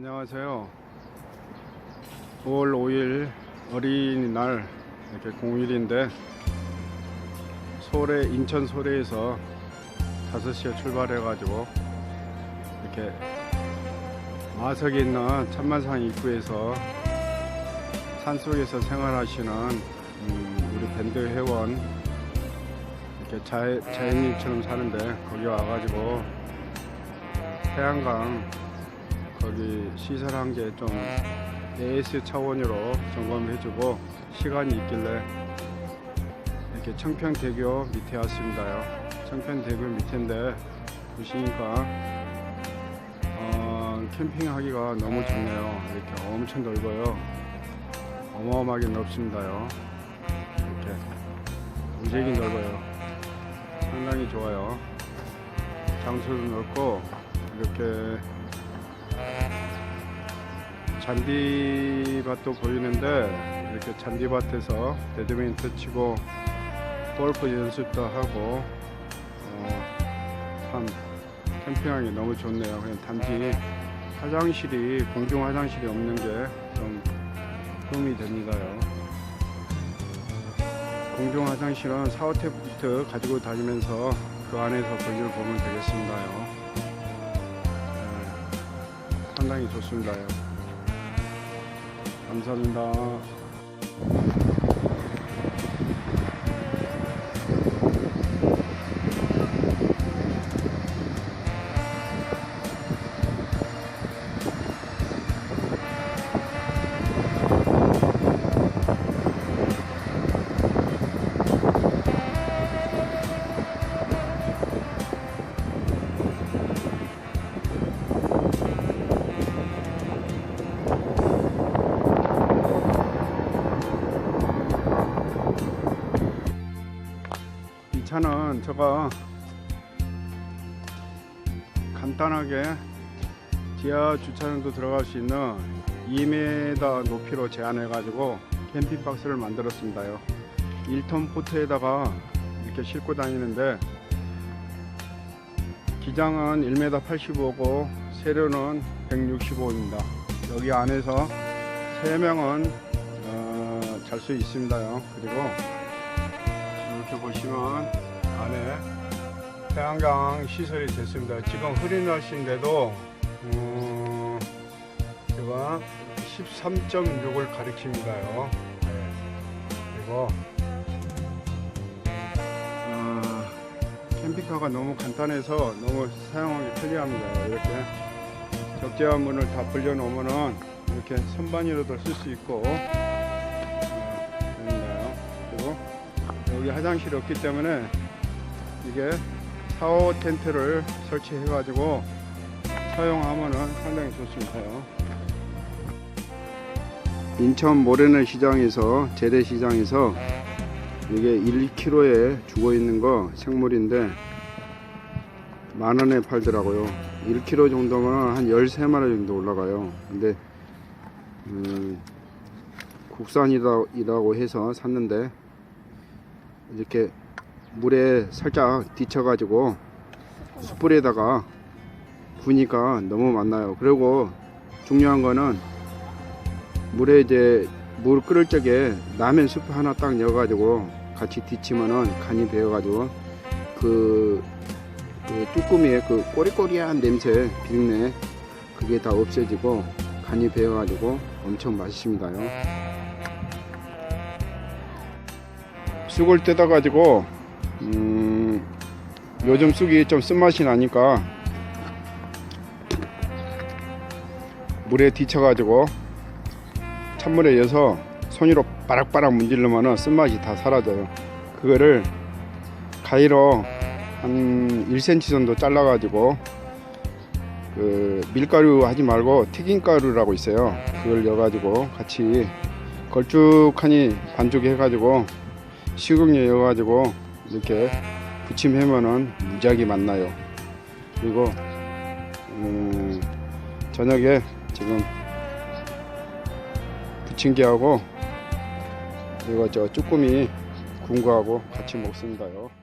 안녕하세요. 5월 5일 어린이날 이렇게 공휴일인데 소래 인천 소래에서 5시에 출발해 가지고 이렇게 마석에 있는 천만산 입구에서 산속에서 생활하시는 음, 우리 밴드 회원 이렇게 자, 자연인처럼 사는데 거기 와가지고 태양강 거기 시설한 게 좀 AS 차원으로 점검해주고 시간이 있길래 이렇게 청평대교 밑에 왔습니다요. 청평대교 밑인데 보시니까 어, 캠핑하기가 너무 좋네요. 이렇게 엄청 넓어요. 어마어마하게 넓습니다요. 이렇게 무지하게 넓어요. 상당히 좋아요. 장소도 넓고 이렇게 잔디밭도 보이는데 이렇게 잔디밭에서 배드민턴 치고 골프 연습도 하고 어, 참 캠핑하기 너무 좋네요. 그냥 단지 화장실이 공중 화장실이 없는 게 좀 도움이 됩니다요. 공중 화장실은 샤워테부터 가지고 다니면서 그 안에서 볼일 보면 되겠습니다요. 네, 상당히 좋습니다요. 감사합니다. 차는 제가 간단하게 지하 주차장도 들어갈 수 있는 2m 높이로 제한해 가지고 캠핑 박스를 만들었습니다요. 1톤 포트에다가 이렇게 싣고 다니는데 기장은 1m 85고 세로는 165입니다. 여기 안에서 3명은 어, 잘 수 있습니다요. 그리고 이렇게 보시면 안에 태양광 시설이 됐습니다. 지금 흐린 날씨인데도 음, 제가 13.6을 가리킵니다요. 네. 그리고 아, 캠핑카가 너무 간단해서 너무 사용하기 편리합니다. 이렇게 적재한 문을 다 벌려놓으면은 이렇게 선반이라도 쓸 수 있고 여기 화장실이 없기 때문에 이게 샤워 텐트를 설치해 가지고 사용하면은 상당히 좋습니다요. 인천 모래내 시장에서 재래시장에서 이게 1kg에 죽어 있는 거 생물인데 만 원에 팔더라고요. 1kg 정도면 한 13마리 정도 올라가요. 근데 음, 국산이라고 해서 샀는데 이렇게 물에 살짝 뒤쳐가지고 숯불에다가 구니까 너무 많나요. 그리고 중요한 거는 물에 이제 물 끓을 적에 라면 스프 하나 딱 넣어가지고 같이 뒤치면은 간이 배어가지고 그, 그 뚜꾸미의 그 꼬리꼬리한 냄새 비린내 그게 다 없어지고 간이 배어가지고 엄청 맛있습니다요. 쑥을 뜯어 가지고 음, 요즘 쑥이 좀 쓴맛이 나니까 물에 뒤쳐 가지고 찬물에 여서 손으로 바락바락 문지르면 쓴맛이 다 사라져요. 그거를 가위로 한 1cm 정도 잘라 가지고 그 밀가루 하지 말고 튀김가루라고 있어요. 그걸 넣어 가지고 같이 걸쭉하니 반죽해 가지고 식용유 넣어가지고 이렇게 부침하면은 무지하게 맛나요. 그리고 음, 저녁에 지금 부침개하고 그리고 저 쭈꾸미 군거하고 같이 먹습니다요.